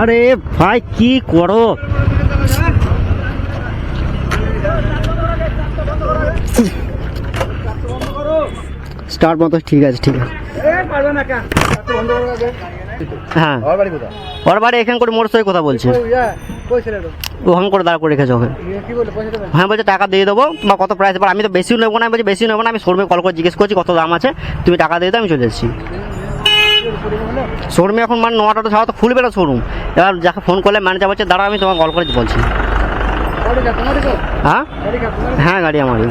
আরে ভাই, কি করো? স্টার্ট মতো ঠিক আছে ঠিক আছে। হ্যাঁ। এখান করে সঙ্গে কথা বলছে। করে হ্যাঁ বলছে টাকা দিয়ে দেবো বা কত প্রাইস আমি তো বেশিও নেব না বলছি বেশি নেব না, আমি শোরুমে কল করে জিজ্ঞেস করছি কত দাম আছে, তুমি টাকা দিয়ে দাও, আমি চলে এসেছি। শোরুমে এখন মানে নটাটা ছাড়া তো খুলবে না শোরুম। এবার যাকে ফোন করলে ম্যানেজার বলছে দাঁড়া আমি তোমাকে কল করে বলছি। হ্যাঁ? হ্যাঁ গাড়ি আমারই।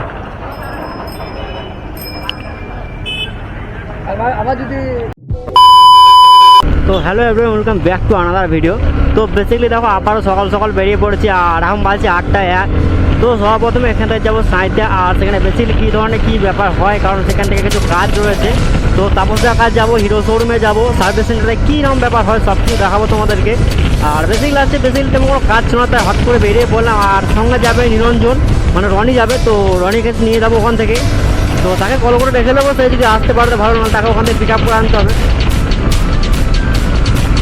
তো hello everyone welcome back to another video তো বেসিক্যালি দেখো আবারও সকাল সকাল বেরিয়ে পড়েছি আর এখন বাজছে আটটা এক। তো সর্বপ্রথমে এখান থেকে যাব সাঁইতে আর সেখানে বেসিক্যালি কী ধরনের কী ব্যাপার হয় কারণ সেখান থেকে কিছু কাজ রয়েছে। তো তাপসের কাজ যাব হিরো শোরুমে যাব। সার্ভিস সেন্টারে কী রকম ব্যাপার হয়, সব কিছু দেখাবো তোমাদেরকে। আর বেসিক্যালি আছে বেসিক্যালি তেমন কোনো কাজ ছিল না তাই হট করে বেরিয়ে পড়লাম। আর সঙ্গে যাবে নিরঞ্জন মানে রনি যাবে, তো রনিকে নিয়ে যাব ওখান থেকে। তো তাকে কল করে রেখে দেবো সে যদি আসতে পারতে ভালো না তাকে ওখান থেকে পিক আপ করে আনতে হবে।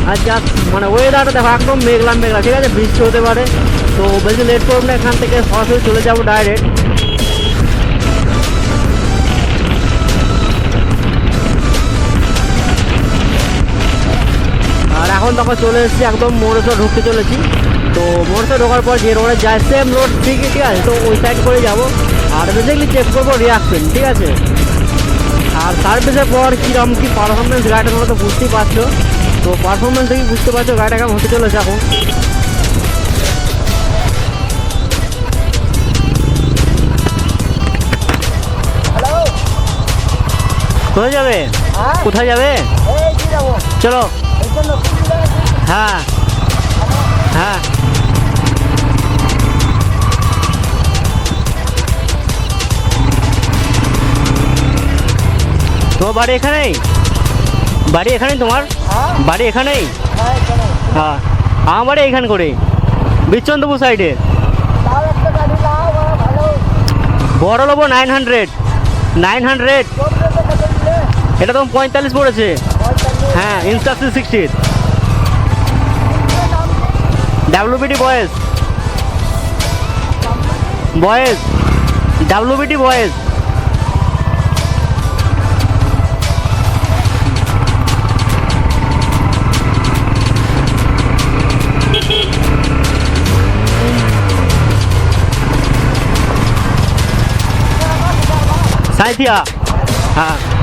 আর জাস্ট মানে ওয়েদারটা দেখো, একদম মেঘলা মেঘলা। ঠিক আছে, বৃষ্টি হতে পারে। তো বেশি লেট করব না, এখান থেকে সরাসরি চলে যাব ডাইরেক্ট এখন তখন চলে এসেছি একদম মোড়েতে ঢুকতে চলেছি। তো মোড়েতে ঢোকার পর যে রোডে যায় সেম রোড ঠিক ঠিক আছে? তো ওই সাইড করে যাব। আর বেসিক্যালি চেক করব রিয়াকশন ঠিক আছে? আর সার্ভিসের পর কীরকম কী পারফরমেন্স গাড়িটা তোমরা তো বুঝতেই পারছ। তো পারফরমেন্স দেখি বুঝতে পারছ গাড়িটা কেমন হতে চলেছে এখন। কোথায় যাবে? হ্যাঁ? কোথায় যাব? চলো। হ্যাঁ। হ্যাঁ। তোমার বাড়ি এখানেই বাড়ি এখানেই তোমার? বাড়ি এখানেই? হ্যাঁ। এখানে আমার বাড়ি এইখান করে। বিচ্চন্দপুর সাইডে। বড় নেব নাইন হান্ড্রেড নাইন হান্ড্রেড এটা তো পঁয়তাল্লিশ পড়েছে। হ্যাঁ ইনস্টা থ্রি সিক্সটির ডাব্লিউবিটি বয়েস বয়েস ডাব্লিউবিটি বয়েস সাঁইথিয়া। হ্যাঁ।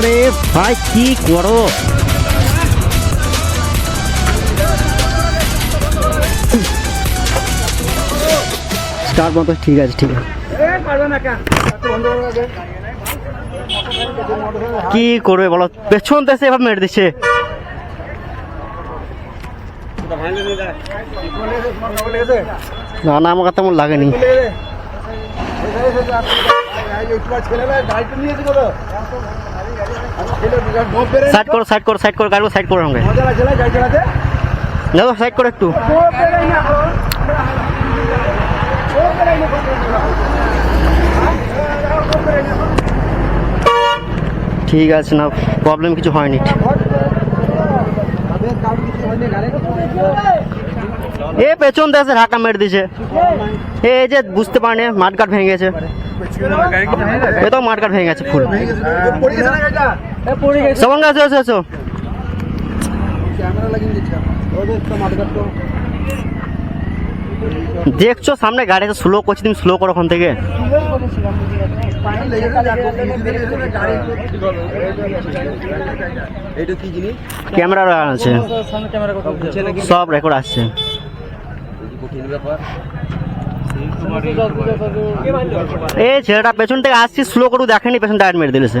আরে ভাই কি করো স্টার মতো ঠিক আছে ঠিক আছে কি করবে বলো পেছন দেশে এভাবে মেরে দিচ্ছে না না আমার তেমন লাগেনি সাইড করো সাইড করো সাইড করো গাড়ি সাইড করো আমাকে। দাদা সাইড করো একটু। ঠিক আছে না প্রবলেম কিছু হয়নি। এ পেছন দেশে ঢাকা মেরে দিছে এই যে বুঝতে পারেনি মাঠঘাট ভেঙে গেছে। এ তো মাঠঘাট ভেঙে গেছে ফুল সবঙ্গে আসো আসো আসো দেখছ, সামনে গাড়িটা স্লো করছি, তুমি স্লো করো ওখান থেকে। ক্যামেরা আছে। সব রেকর্ড আসছে। এই ছেলেটা পেছন থেকে আসছি স্লো করে দেখেনি, পেছন টায়ার মেরে দিলেছে।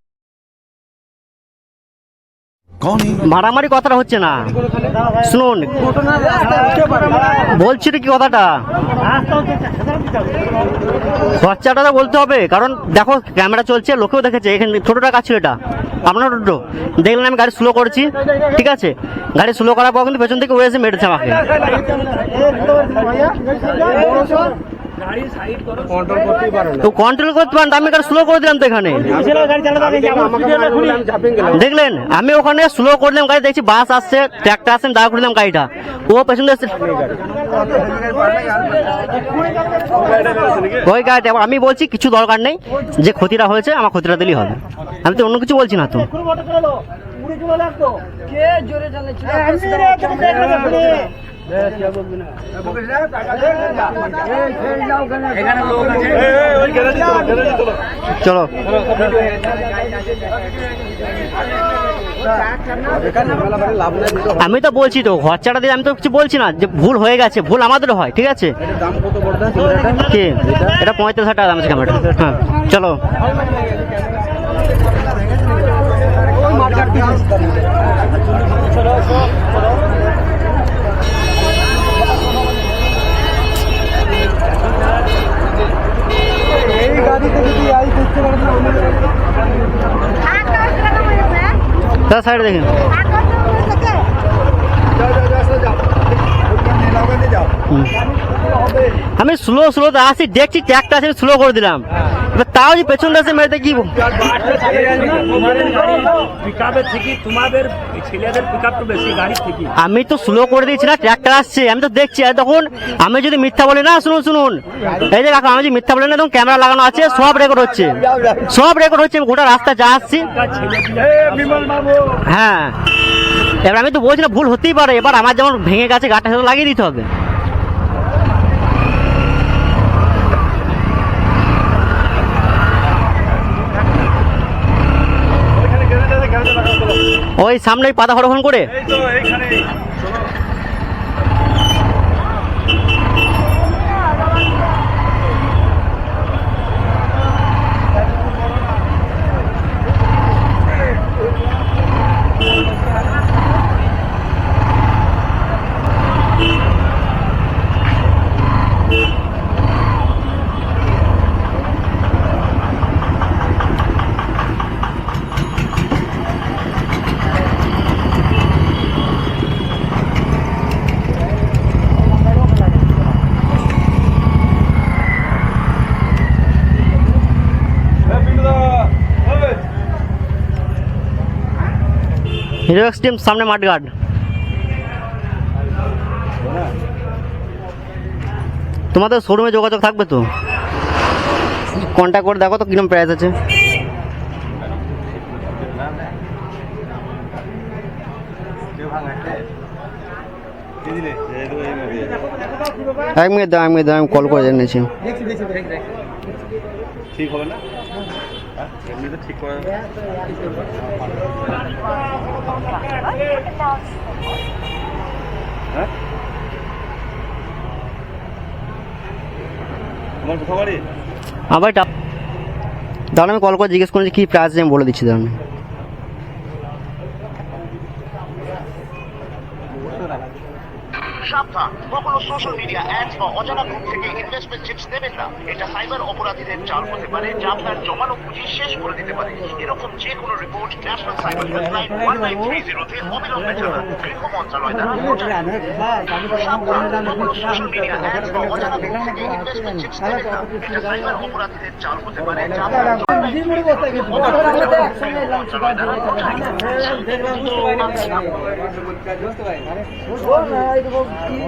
মারামারি কথাটা হচ্ছে না। শুনুন। বলছি কি কথাটা? খরচাটা তো বলতে হবে, কারণ দেখো ক্যামেরা চলছে, লোকেও দেখেছে, এখানে ছোটোটা কাজ ছিল এটা। আপনার টোটো। দেখলেন আমি গাড়ি স্লো করছি, ঠিক আছে? গাড়ি স্লো করার পর কিন্তু পেছন থেকে ও এসে মেরেছে আমাকে। তো কন্ট্রোল করতে পারেন আমি গাড়ি স্লো করে দিলাম তো এখানে। দেখলেন আমি ওখানে স্লো করলাম গাড়ি দেখছি বাস আসছে ট্র্যাক্টর আসছে দাঁড় করলাম গাড়িটা। ও পেছন ওই গাড়িটা আমি বলছি কিছু দরকার নেই যে ক্ষতিটা হয়েছে আমার ক্ষতিটা দিলেই হবে। আমি তো অন্য কিছু বলছি না তো। চলো বেকার দিতে আমি তো বলছি তো খরচাটা দিয়ে আমি তো কিছু বলছি না যে ভুল হয়ে গেছে ভুল আমাদেরও হয় ঠিক আছে? কি? এটা পঁয়ত্রিশ হাজার টাকা দাম আছে ক্যামেরাটা হ্যাঁ চলো ওই মার্কেট এই গাড়িতে যদি আই করতে পারে না আমাদের আকাশ লাগানো হয়েছে তার সাইড দেখেন। আমি স্লো স্লোতে আসি দেখছি ট্যাগটা আছে স্লো করে দিলাম তাও যে পেছন এসে মেরেতে কি আমি তো স্লো করে দিয়েছি না ট্র্যাক্টর আসছে আমি তো দেখছি আর তখন আমি যদি মিথ্যা বলি না শুনুন শুনুন এই যে কাকা আমি যদি মিথ্যা বলি না তখন ক্যামেরা লাগানো আছে সব রেকর্ড হচ্ছে সব রেকর্ড হচ্ছে আমি গোটা রাস্তা যা আসছি হ্যাঁ এবার আমি তো বলছি না ভুল হতেই পারে এবার আমার যেমন ভেঙে গেছে গাটা লাগিয়ে দিতে হবে ওই সামনে পাতা হরফন করে? হিরো এক্সট্রিম সামনে মাঠগার্ড তোমাদের শোরুমে যোগাযোগ থাকবে তো? কন্ট্যাক্ট করে দেখো তো কীরকম প্রাইস আছে। এক মিনিট দাও, এক মিনিট দাও, আমি কল করে জেনেছি ঠিক হবে না? এমনিতে ঠিক করে হ্যাঁ? বাড়ি? আবার দাঁড়ান আমি কল করে জিজ্ঞেস করেছি কী প্রাইস আমি বলে দিচ্ছি দাঁড়ান সাবধান কখনো সোশ্যাল মিডিয়া অ্যাডস বা অজানা গ্রুপ থেকে ইনভেস্টমেন্ট টিপস নেবেন না এটা সাইবার অপরাধীদের চাল হতে পারে যা আপনার জমানো পুঁজি শেষ করে দিতে পারে এরকম যে কোনো report national cyber helpline one nine three জিরোতে অবিলম্বে জানান গৃহ মন্ত্রণালয় দ্বারা কখনো সোশ্যাল মিডিয়া অ্যাডস বা অজানা গ্রুপ থেকে ইনভেস্টমেন্ট টিপস নেবেন না এটা সাইবার অপরাধীদের চাল হতে পারে যা আপনার জমানো পুঁজি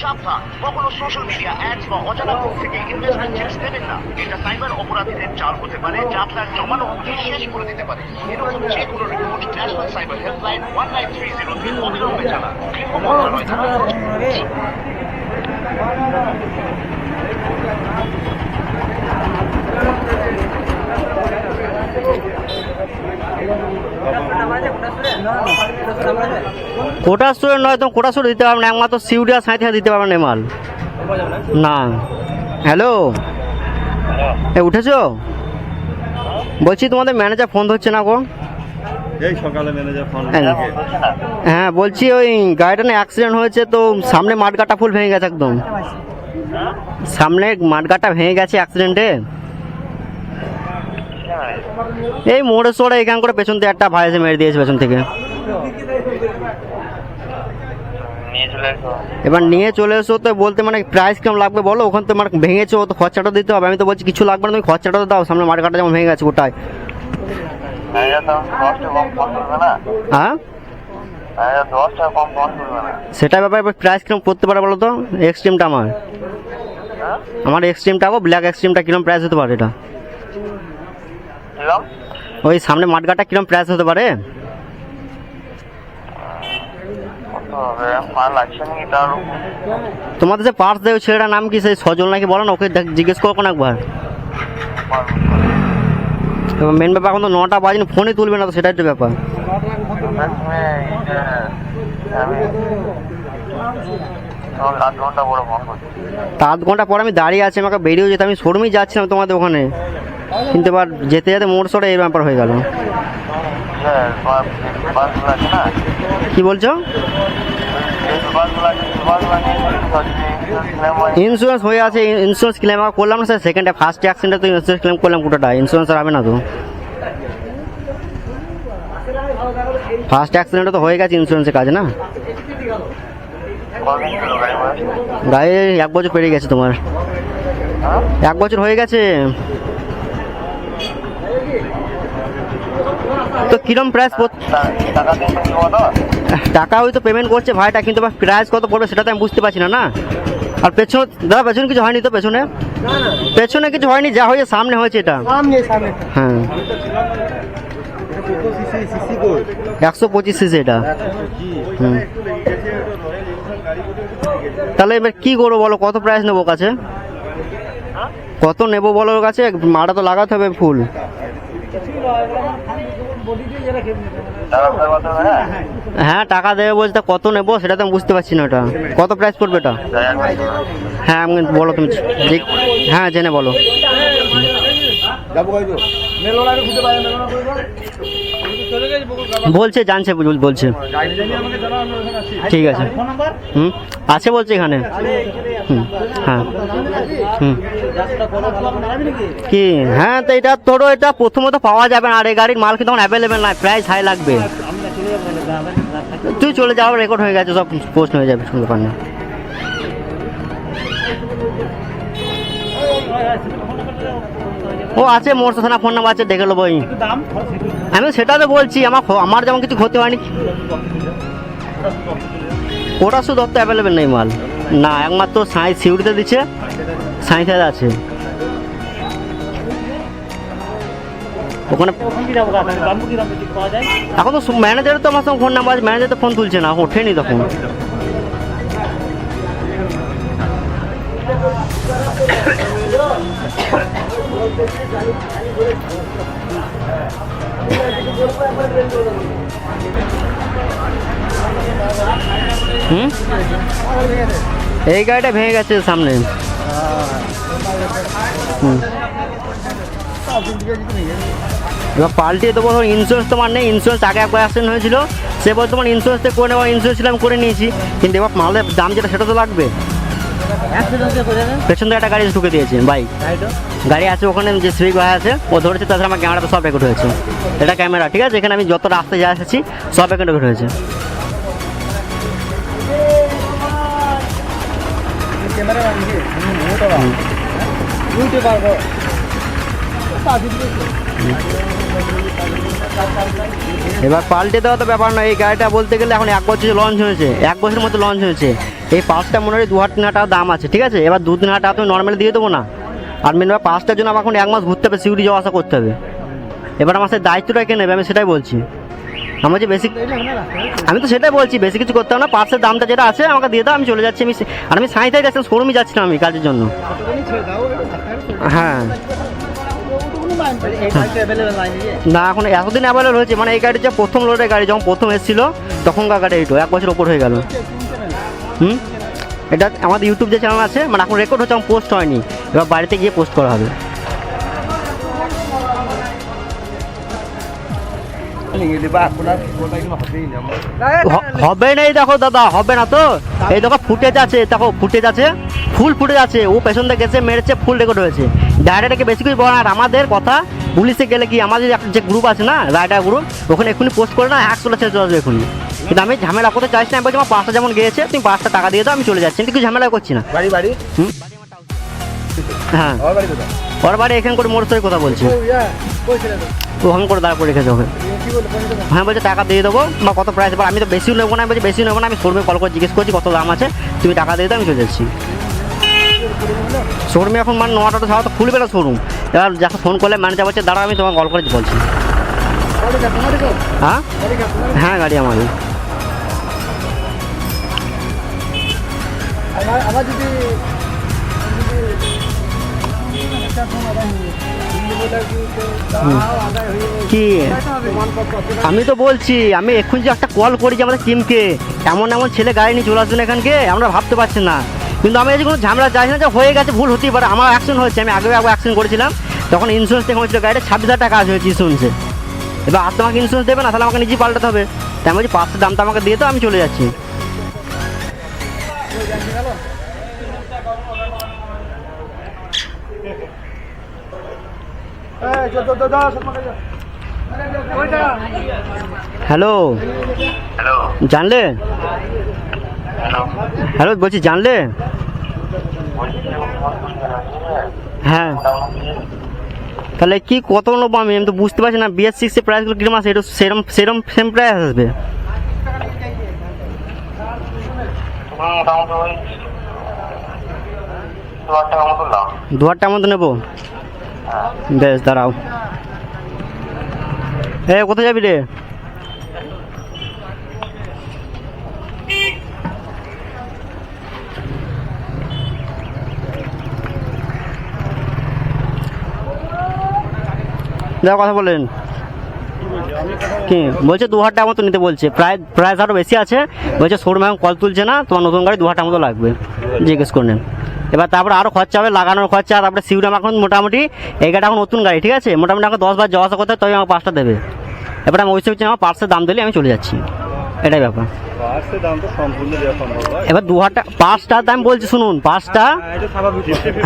সাবধান। কখনো সোশ্যাল মিডিয়া অ্যাডস বা অজানা গ্রুপ থেকে ইনভেস্টমেন্ট টিপস দেবেন না। এটা সাইবার অপরাধীদের চাল হতে পারে যা আপনার জমানো পুঁজি শেষ করে দিতে পারে। এরকম যে কোনো report national cyber helpline one nine three zero তিন অবিলম্বে জানান। গৃহ মন্ত্রণালয় দ্বারা কোটা স্টোরে নয় তো কোটা স্টোরে দিতে পারবেন না একমাত্র সিউড়ি আর সাঁইথিয়া দিতে পারবেন না মাল না। হ্যালো এ উঠেছো? বলছি তোমাদের ম্যানেজার ফোন ধরছে না গো। এই সকালে ম্যানেজার ফোন হ্যাঁ। হ্যাঁ বলছি ওই গাড়িটা না অ্যাক্সিডেন্ট হয়েছে তো সামনে মাঠগাটা ফুল ভেঙে গেছে একদম। সামনে মাঠগাটা ভেঙে গেছে অ্যাক্সিডেন্টে এই মোড়ে সোড়ে এখান করে পেছন থেকে একটা ভাই এসে মেরে দিয়েছে পেছন থেকে। এবার নিয়ে চলে এসো তো বলতে মানে প্রাইস কেমন লাগবে বলো? ওখান তো মানে ভেঙেছো তো খরচাটা দিতে হবে। আমি তো বলছি কিছু লাগবে না তুমি খরচাটা তো দাও। সামনে মাঠগাটা যেমন ভেঙে গেছে ওটাই হ্যাঁ? সেটা ব্যাপারে প্রাইস কীরকম করতে পারে বলো তো? এক্সট্রিমটা আমার। আমার এক্সট্রিমটা ব্ল্যাক এক্সট্রিমটা কীরকম প্রাইস হতে পারে এটা? ওই সামনে মাঠগাটা কীরকম প্রাইস হতে পারে? তোমাদের যে পার্স দেয় ছেলেটার নাম কি সেই সজল নাকি বলো না? ওকে জিজ্ঞেস করো কোন একবার। মেন ব্যাপার এখন তো নটা বাজে ফোনই তুলবে না তো সেটাই তো ব্যাপার। আধ ঘণ্টা পর আমি দাঁড়িয়ে আছি আমাকে বেরিয়েও যেতে আমি শোরুমেই যাচ্ছিলাম তোমাদের ওখানে। কিন্তু এবার যেতে যেতে মোড় সরে এই ব্যাপার হয়ে গেল। কি বলছো? ইন্স্যুরেন্স হয়ে আছে ইন্স্যুরেন্স ক্লেম করলাম না স্যার সেকেন্ডে ফার্স্ট অ্যাক্সিডেন্টে তো ইন্স্যুরেন্স ক্লেম করলাম গোটাটা ইন্স্যুরেন্স আর হবে না তো। ফার্স্ট অ্যাক্সিডেন্টে তো হয়ে গেছে ইন্স্যুরেন্সের কাজ, না? গাড়ি এক বছর পেরিয়ে গেছে তোমার। এক বছর হয়ে গেছে? তো কিরম প্রাইস টাকা হয়তো পেমেন্ট করছে ভাইটা কিন্তু প্রাইস কত পড়বে সেটা তো আমি বুঝতে পারছি না না? আর পেছন দাদা পেছনে কিছু হয়নি তো পেছনে? পেছনে কিছু হয়নি যা হয়েছে সামনে হয়েছে এটা। হ্যাঁ। একশো পঁচিশ সিসি এটা। তাহলে এবার কি করব বলো? কত প্রাইস নেব কাছে? কত নেব বলো কাছে? মাটা তো লাগাতে হবে ফুল হ্যাঁ হ্যাঁ টাকা দেবে বলতে কত নেব সেটা তো আমি বুঝতে পারছি না ওটা। কত প্রাইস পড়বে মিনিট। হ্যাঁ আমি বলো তুমি হ্যাঁ জেনে বলো। বলছে, জানছে বলছে। ঠিক আছে। হুম? আছে বলছে এখানে? হুম হ্যাঁ। হুম। কি? হ্যাঁ তো এটা ধরো এটা প্রথমত পাওয়া যাবে না। আর এই গাড়ির মাল কিন্তু এখন অ্যাভেলেবেল নয় প্রাইস হাই লাগবে। তুই চলে যাও রেকর্ড হয়ে গেছে, সব পোস্ট হয়ে যাবে। শুনতে পার না। ও আছে, মোর থানা ফোন নাম্বার আছে, দেখে নেব আমি। সেটা তো বলছি, আমার আমার যেমন কিছু ক্ষতি হয়নি। ওটা শুধু তো অ্যাভেলেবেল নেই মাল। না, একমাত্র সাই সিউড়িতে দিচ্ছে সাইন্সে আছে। ওখানে এখন তো ম্যানেজার তো আমার সঙ্গে ফোন নাম্বার আছে ম্যানেজার তো ফোন তুলছে না, ওঠেনি তখন। এই গাড়িটা ভেঙে গেছে সামনে। এবার পাল্টিয়ে দেবো ইন্স্যুরেন্স তোমার নেই ইন্স্যুরেন্স আগে একবার অ্যাক্সিডেন্ট হয়েছিল, সে বলছে তোমার ইন্স্যুরেন্স করে নেওয়া ইন্স্যুরেন্স ছিলাম, করে নিয়েছি। কিন্তু এবার মালের দাম যেটা, সেটা তো লাগবে। পেছন থেকে একটা গাড়ি ঢুকে দিয়েছে বাইক। গাড়ি আছে ওখানে যে সুইগ ভাই আছে ও ধরেছে তাছাড়া আমার ক্যামেরাতে সব রেকর্ড হয়েছে। এটা ক্যামেরা ঠিক আছে? এখানে আমি যত রাস্তায় যা এসেছি সব রেকর্ড হয়েছে। ক্যামেরা এবার পাল্টে দেওয়া তো ব্যাপার নয়। এই গাড়িটা বলতে গেলে এখন এক বছর লঞ্চ হয়েছে। এক বছরের মতো লঞ্চ হয়েছে। এই পাঁচটা মনে হয় দু হাজার তিন হাজার দাম আছে, ঠিক আছে? এবার দু তিন হাজার টাকা তুমি নর্মালি দিয়ে দেবো না। আর মেন পাঁচটার জন্য আমার এখন এক মাস ঘুরতে হবে সিউড়ি যাওয়া আসা করতে হবে। এবার আমার সেই দায়িত্বটা কে নেবে? আমি সেটাই বলছি। আমার যে বেশি আমি তো সেটাই বলছি, বেশি কিছু করতে হবে না। পার্সের দামটা যেটা আছে, আমাকে দিয়ে দাও, আমি চলে যাচ্ছি। আমি আর আমি সাঁইতাই যাচ্ছি শোরুমে যাচ্ছিলাম আমি কাজের জন্য। হ্যাঁ। না এখন এতদিন অ্যাভেলেবল হয়েছে মানে এই গাড়িটা প্রথম লোডের গাড়ি যখন প্রথম এসেছিল তখনকার গাড়ি এইটো এক বছর ওপর হয়ে গেল। হুম? এটা আমাদের ইউটিউব যে চ্যানেল আছে মানে এখন রেকর্ড হচ্ছে এখন পোস্ট হয়নি। এবার বাড়িতে গিয়ে পোস্ট করা হবে। হবে না এই দেখো দাদা হবে না তো। এই দেখো ফুটেজ আছে দেখো ফুটেজ আছে। ফুল ফুটেজ আছে। ও পেছন থেকে গেছে মেরেছে ফুল রেকর্ড হয়েছে। ডাইরেক্টকে বেশি কিছু বলা না আর আমাদের কথা। পুলিশে গেলে কি আমাদের যে- গ্রুপ আছে না রাইডার গ্রুপ ওখানে এক্ষুনি পোস্ট করে না একশো ছেড়ে চলে আসবে এক্ষুনি। কিন্তু আমি ঝামেলা করতে চাইছি না আমি বলছি আমার পাঁচটা যেমন গিয়েছে তুমি পাঁচটা টাকা দিয়ে দাও আমি চলে যাচ্ছি। কিন্তু কিছু ঝামেলা করছি না। বাড়ি বাড়ি? হ্যাঁ। ওর বাড়ি এখান করে সঙ্গে কথা বলছি। ওখান করে দাঁড়া করে রেখেছে ওকে হ্যাঁ বলছে টাকা দিয়ে দেবো, বা কত প্রাইস আমি তো বেশি নেব না বলছি বেশি নেব না, আমি শোরুমে কল করে জিজ্ঞেস করছি কত দাম আছে, তুমি টাকা দিয়ে দাও, আমি চলে যাচ্ছি। শোরুমে এখন মানে নটাটা সারা তো খুলবে না শোরুম। এবার যাকে ফোন করলে ম্যানেজার বলছে দাঁড়া আমি তোমাকে কল করে বলছি। হ্যাঁ? হ্যাঁ গাড়ি আমার। যদি কি? আমি তো বলছি, আমি এখন যে একটা কল করি যে আমাদের টিমকে এমন এমন ছেলে গাড়ি নিয়ে চলে আসবেন এখানকে, আমরা ভাবতে পারছি না। কিন্তু আমি যে কোনো ঝামেলা চাইছি না যে হয়ে গেছে, ভুল হতেই পারে। আমার অ্যাকশন হয়েছে, আমি আগে আগে অ্যাকশন করেছিলাম। তখন ইন্স্যুরেন্স থেকে হয়েছিল গাড়িটা, ছাব্বিশ হাজার টাকা হয়েছে ইন্স্যুরেন্সে এবার আর তোমাকে ইন্স্যুরেন্স দেবে না, তাহলে আমাকে নিজেই পাল্টাতে হবে। তাই আমি বলছি, পাঁচশো দামটা আমাকে দিয়ে তো আমি চলে যাচ্ছি। হ্যালো। হ্যালো। জানলে? হ্যালো। বলছি জানলে? হ্যাঁ। তাহলে কি কত নেব আমি? আমি তো বুঝতে পারছি না। বিএস সিক্সের প্রাইসগুলো কীরকম আছে এটা সেরম সেরম সেম প্রাইস আসবে। দু হাজার টাকা মতো নেব? বেশ, দাঁড়াও। এ, কোথায় যাবি রে? দেখো কথা বলেন। কি? বলছে দু হাজার টাকা মতো নিতে বলছে। প্রায় প্রাইস আরও বেশি আছে। বলছে শোরুমে এখন কল তুলছে না, তোমার নতুন গাড়ি দু হাজার টাকা মতো লাগবে। জিজ্ঞেস করে নেন এবার তারপরে আরও খরচা হবে লাগানোর খরচা আর তারপরে সিউরাম এখন মোটামুটি এই গাড়িটা এখন নতুন গাড়ি ঠিক আছে? মোটামুটি আমাকে দশ বার যাওয়া আসা করতে হয়, তবে আমাকে পাঁচটা দেবে। এবার আমি ওইসব আমার পার্সের দাম দিলে আমি চলে যাচ্ছি। এটাই ব্যাপার। এবার দু হাজার টাকা পাঁচটা দাম বলছি শুনুন পাঁচটা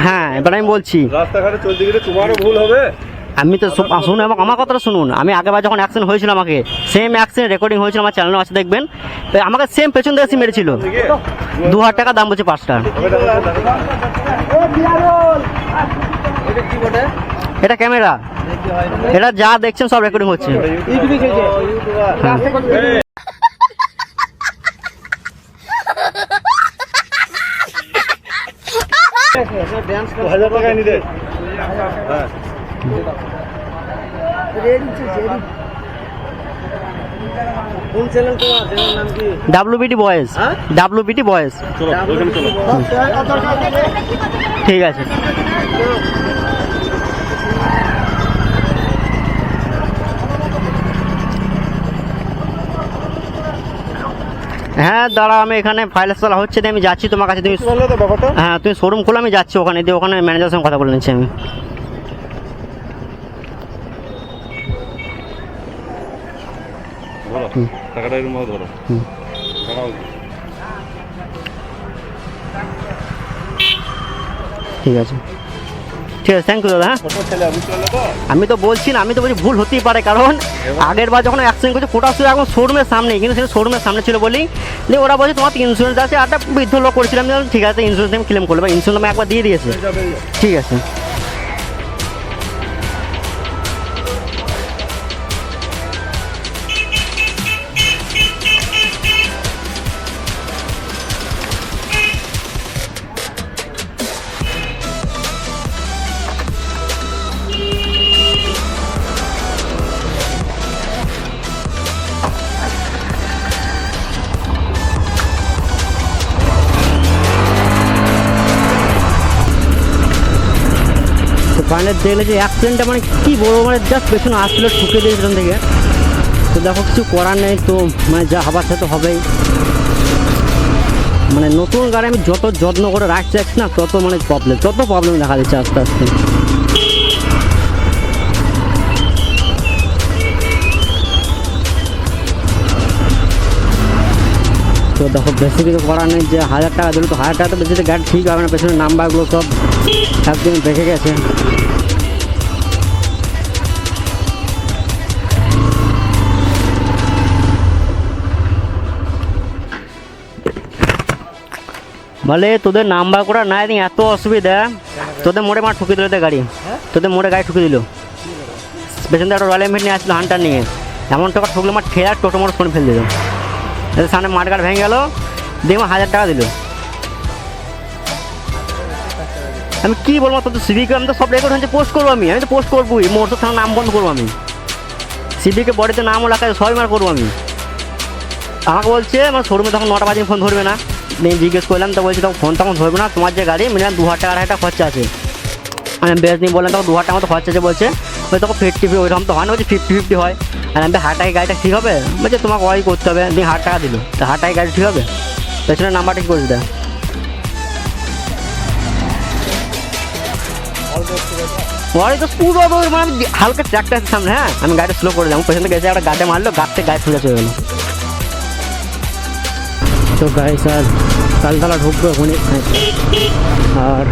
হ্যাঁ এবার আমি বলছি। রাস্তাঘাটে চলতে গেলে তোমারও ভুল হবে। আমি তো শুনুন এবং আমার কথাটা শুনুন। আমি আগেবার যখন অ্যাক্সিডেন্ট হয়েছিল আমাকে সেম অ্যাক্সিডেন্ট রেকর্ডিং হয়েছিল আমার চ্যানেলে আছে দেখবেন। তো আমাকে সেম পেছন দিয়ে এসে মেরেছিল। দু হাজার টাকা দাম বলছে পাঁচটা এটা ক্যামেরা। এটা যা দেখছেন সব রেকর্ডিং হচ্ছে। হ্যাঁ। হাজার টাকা হ্যাঁ। বয়েস বয়েস চলো ঠিক আছে। হ্যাঁ দাঁড়া আমি এখানে ফাইল তোলা হচ্ছে আমি যাচ্ছি তোমার কাছে তুমি হ্যাঁ তুমি শোরুম খোলো আমি যাচ্ছি ওখানে দিয়ে ওখানে ম্যানেজারের সঙ্গে কথা বলে নিচ্ছি আমি। টাকাটা এরকম ভাবে ধরো। ঠিক আছে। ঠিক আছে থ্যাংক ইউ দাদা হ্যাঁ। ছেলে আমি তো। বলছি না আমি তো বলছি ভুল হতেই পারে কারণ আগের বার যখন অ্যাক্সিডেন্ট করছে কোটা শুধু এখন শোরুমের সামনে কিন্তু সেটা শোরুমের সামনে ছিল বলেই দিয়ে ওরা বলছে তোমার ইন্স্যুরেন্স আছে আর একটা বৃদ্ধ লোক করেছিলাম ঠিক আছে ইন্স্যুরেন্স আমি ক্লেম করব ইন্স্যুরেন্স আমি একবার দিয়ে দিয়েছে। ঠিক আছে। দেখলে যে অ্যাক্সিডেন্টটা মানে কী বলব মানে জাস্ট পেছনে আসছিল ঠুকে দিয়ে পেছন থেকে। তো দেখো, কিছু করার নেই তো মানে যা হবার সে তো হবেই। মানে নতুন গাড়ি আমি যত যত্ন করে রাখতে যাচ্ছি না, তত মানে প্রবলেম তত প্রবলেম দেখা দিচ্ছে আস্তে আস্তে। তো দেখো, বেশি কিছু করার নেই যে হাজার টাকা দিল তো হাজার টাকা তো বেশি গাড়ি ঠিক হবে না পেছনে নাম্বারগুলো সব একদম দেখে গেছে। বলে তোদের নাম্বার করা নাই এত অসুবিধা। তোদের মোড়ে মা ঠুকে দিল তো গাড়ি। তোদের মোড়ে গাড়ি ঠুকে দিল। পেছন একটা রয়্যাল এনফিল্ড নিয়ে আসলো হান্টার নিয়ে। এমন টাকা ঠুকলো মার ঠেলা টোটো মোটর ফোন ফেলে দিল। সামনে মাঠঘাট ভেঙে গেল দেখব হাজার টাকা দিল। আমি কি বলব তোদের সিভিকে আমি তো সব রেকর্ড হচ্ছে পোস্ট করব আমি। আমি তো পোস্ট করবোই মোটর থানার নাম বন্ধ করব আমি। সিভিকে বডিতে নামও লেখা সবই মার করব আমি। আমাকে বলছে আমার শোরুমে তখন নটা বাজে ফোন ধরবে না। জিজ্ঞেস করলাম, তো বলছি তখন ফোন তখন ধরবো না, তোমার যে গাড়ি, মিনিমাম দু হাজার টাকা আড়াই খরচা আছে। আমি বেশ, নিয়ে বললাম তখন দু হাজার টাকা মতো খরচা আছে। বলছে ওই তখন ফিফটি ফিফটি ওইরকম তো হয় না। বলছে ফিফটি ফিফটি হয়। আর আমি হাট গাড়িটা ঠিক হবে? বলছে, তোমাকে ওয়াই করতে হবে। দিয়ে হাট টাকা দিল। তো হাট টাকা গাড়ি ঠিক হবে? পেছনের নাম্বারটা কি করেছে ওয়াই তো পুরো মানে হালকা ট্র্যাকটা আছে সামনে হ্যাঁ? আমি গাড়িটা স্লো করে দিলাম। পেছনে গেছে একটা গাড়ি মারলো গাছ থেকে গাড়ি খুলে চলে গেলো। তো গাড়ি স্যার তালতলা ঢুকবো ওখানে আর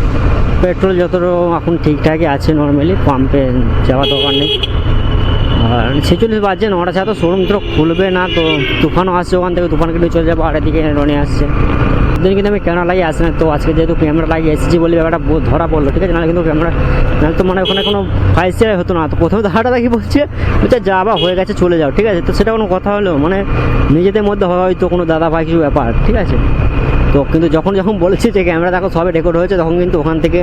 পেট্রোল যত এখন ঠিকঠাকই আছে নর্মালি পাম্পে যাওয়া দোকান নেই। আর ছেচল্লিশ বাজছে নটা ছাড়া তো শোরুম তো খুলবে না, তো তুফানও আসছে ওখান থেকে তুফান কেটে চলে যাব আর এদিকে রনে আসছে। দিন কিন্তু আমি ক্যামেরা লাগিয়ে আসি না, তো আজকে যেহেতু ক্যামেরা লাগিয়ে এসেছি বলে ব্যাপারটা ধরা পড়ল, ঠিক আছে? নাহলে কিন্তু ক্যামেরা নাহলে তো মানে ওখানে কোনো ফাইল শেয়ার হতো না। তো প্রথমে ধারাটা দেখি বলছে বলছে, যা বা হয়ে গেছে, চলে যাও। ঠিক আছে? তো সেটা কোনো কথা হলো। মানে নিজেদের মধ্যে হয়তো কোনো দাদা ভাই কিছু ব্যাপার, ঠিক আছে? তো কিন্তু যখন যখন বলেছি যে ক্যামেরা দেখো, সবে রেকর্ড হয়েছে, তখন কিন্তু ওখান থেকে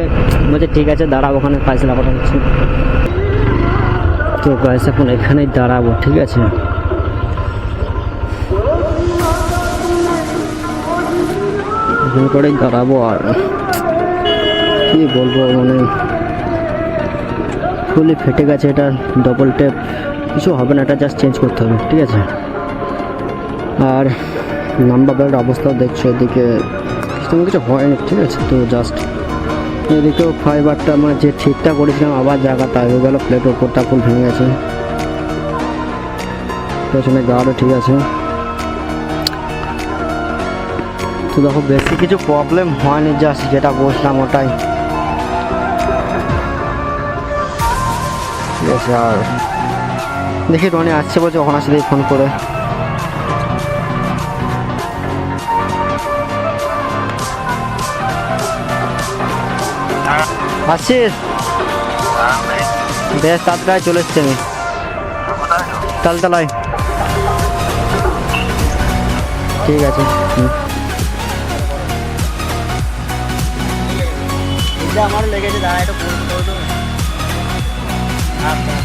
বলছে, ঠিক আছে, দাঁড়াও, ওখানে ফাইসলা করা হচ্ছে। তো গাইস এখন এখানেই দাঁড়াবো, ঠিক আছে? এখানে করেই দাঁড়াবো আর কি বলব মানে ফুলি ফেটে গেছে এটা ডবল টেপ কিছু হবে না, এটা জাস্ট চেঞ্জ করতে হবে, ঠিক আছে? আর নাম্বার প্লেটের অবস্থাও দেখছ এদিকে, তেমন কিছু হয়নি, ঠিক আছে, তো জাস্ট এদিকেও ফাইবারটা মানে যে ঠিকঠাক করেছিলাম, আবার জায়গাটা হয়ে গেল প্লেট ওপরটা ফুল ভেঙে গেছে। পেছনে গার্ডও ঠিক আছে। তো দেখো, বেশি কিছু প্রবলেম হয়নি জাস্ট যেটা বসলাম ওটাই। আর দেখি রনি আসছে বলছে, ওখানে আসলে ফোন করে। আসছিস বেশ, তাড়াতাড়ি চলে এসছি আমি। তালতলায় ঠিক আছে। হুম। আমারও লেগেছে দাঁড়া এটা তো গাইজ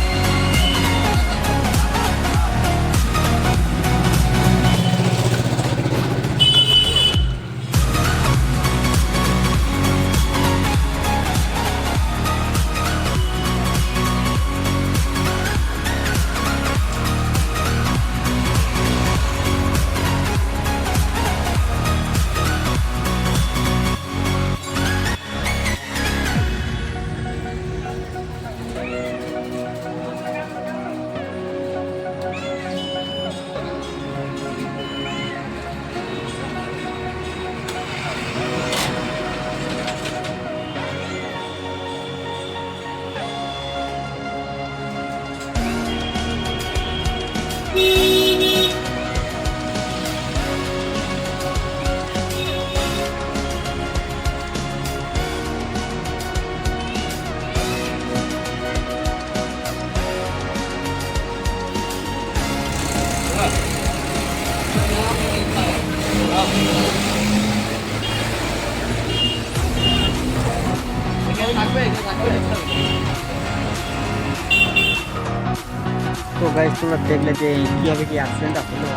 তোমরা দেখলে যে কীভাবে কি অ্যাক্সিডেন্টটা হলো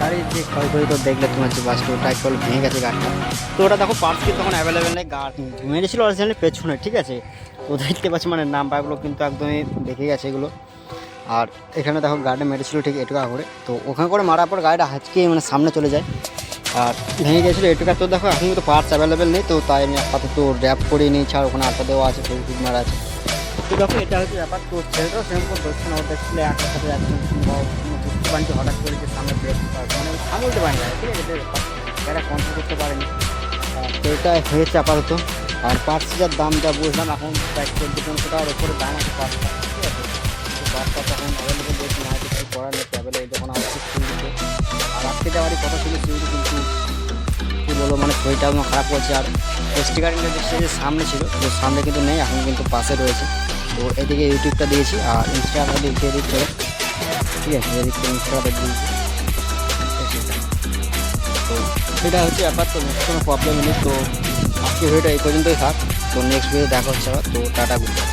গাড়ির যে ক্ষয়ক্ষতি তো দেখলে তোমার যে বাসটা ওটা একটু ভেঙে গেছে গাড়িটা। তো ওটা দেখো পার্টস কিন্তু তখন অ্যাভেলেবেল নেই, গাড়ি মেরেছিল অরিজিনালি পেছনে, ঠিক আছে? তো দেখতে পাচ্ছি মানে নাম্বারগুলো কিন্তু একদমই দেখে গেছে এগুলো। আর এখানে দেখো গাড়িটা মেরেছিল ঠিক এটুকা করে। তো ওখানে করে মারার পর গাড়িটা আজকে মানে সামনে চলে যায়। আর ভেঙে গেছিল এটুকা। তো দেখো এখন কিন্তু পার্টস অ্যাভেলেবেল নেই, তো তাই আমি আপাতত র্যাপ করে নিয়েছি আর ওখানে আটা দেওয়া আছে মারা আছে। তো দেখো, এটা হচ্ছে ব্যাপার। তো ছেলেটাও সেরকম করে দোষ না ছিল একের সাথে হঠাৎ করে যে সামনে ব্রেক মানে সামলতে পারেন না ঠিক আছে? এটা কন্ট্রোল করতে পারেনি। তো এটা হয়েছে আপাতত। আর পার্টসটার দাম যা বুঝলাম, এখন প্রায় চোদ্দ পনেরো টাকার উপরে দাম আছে ঠিক আছে? তো পার্টসটা তখন অ্যাভেলেবেল দেখছি না হয়তো নেই যখন আমার আর আজকে যাওয়ারই কথা ছিল সিউড়ি কিন্তু কী বলব মানে শরীরটা খারাপ করছে। আর স্টিকার যে সামনে ছিল সামনে কিন্তু নেই, এখন কিন্তু পাশে রয়েছে। তো এদিকে ইউটিউবটা দিয়েছি আর ইনস্টাগ্রামটা এডিট করে ঠিক আছে, এদিক করে ইনস্টাগ্রামটা দিয়েছি তো সেটা হচ্ছে ব্যাপার, তো কোনো প্রবলেম নেই। তো আজকে ভিডিওটা এই পর্যন্তই থাক। তো নেক্সট ভিডিও দেখা হচ্ছে আবার। তো টাটা গুড